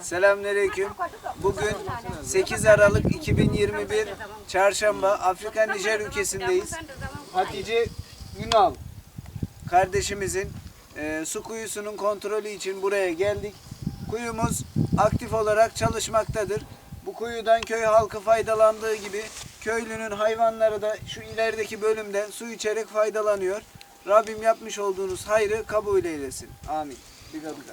Selamünaleyküm. Bugün 8 Aralık 2021 Çarşamba Afrika Nijer ülkesindeyiz. Hatice Ünal kardeşimizin e, su kuyusunun kontrolü için buraya geldik. Kuyumuz aktif olarak çalışmaktadır. Bu kuyudan köy halkı faydalandığı gibi köylünün hayvanları da şu ilerideki bölümde su içerek faydalanıyor. Rabbim yapmış olduğunuz hayrı kabul eylesin. Amin. 이겁니다.